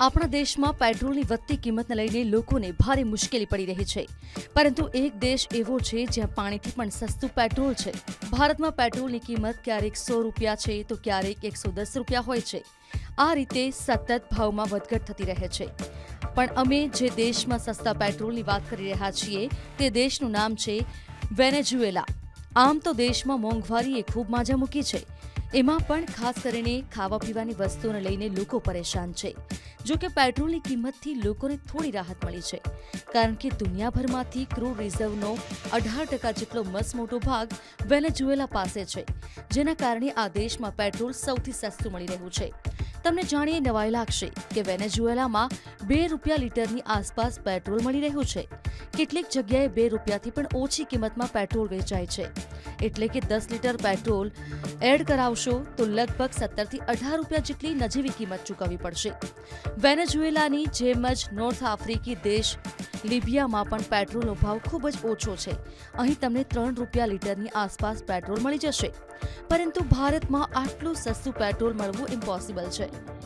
આપણા દેશમાં પેટ્રોલની વધતી કિંમતને લઈને લોકોને ભારે મુશ્કેલી પડી રહી છે. પરંતુ એક દેશ એવો છે જ્યાં પાણીથી પણ સસ્તું પેટ્રોલ છે. ભારતમાં પેટ્રોલની કિંમત ક્યારેક સો રૂપિયા છે તો ક્યારેક એકસો દસ રૂપિયા હોય છે. આ રીતે સતત ભાવમાં વધઘટ થતી રહે છે. પણ અમે જે દેશમાં સસ્તા પેટ્રોલની વાત કરી રહ્યા છીએ તે દેશનું નામ છે વેનેઝુએલા. આમ તો દેશમાં મોંઘવારીએ ખૂબ માજા મૂકી છે. એમાં પણ ખાસ કરીને ખાવા પીવાની વસ્તુઓને લઈને લોકો પરેશાન છે. જો કે પેટ્રોલની કિંમતથી લોકોને થોડી રાહત મળી છે. કારણ કે દુનિયાભરમાંથી ક્રૂડ રિઝર્વનો અઢાર ટકા જેટલો મસમોટો ભાગ વેનેઝુએલા પાસે છે, જેના કારણે આ દેશમાં પેટ્રોલ સૌથી સસ્તું મળી રહ્યું છે. તમને જાણીએ નવાઈ લાગશે કે વેનેઝુએલામાં બે રૂપિયા લીટરની આસપાસ પેટ્રોલ મળી રહ્યું છે. કેટલીક જગ્યાએ બે રૂપિયાથી પણ ઓછી કિંમતમાં પેટ્રોલ વેચાય છે. એટલે કે દસ લીટર પેટ્રોલ એડ કરાવશો તો લગભગ સત્તરથી અઢાર રૂપિયા જેટલી નજીવી કિંમત ચૂકવવી પડશે. વેનેઝુએલાની જેમ જ નોર્થ આફ્રિકી દેશ લિબિયામાં પણ પેટ્રોલનો ભાવ ખૂબ જ ઓછો છે. અહીં તમને ત્રણ રૂપિયા લીટરની આસપાસ પેટ્રોલ મળી જશે. પરંતુ ભારતમાં આટલું સસ્તું પેટ્રોલ મળવું ઇમ્પોસિબલ છે.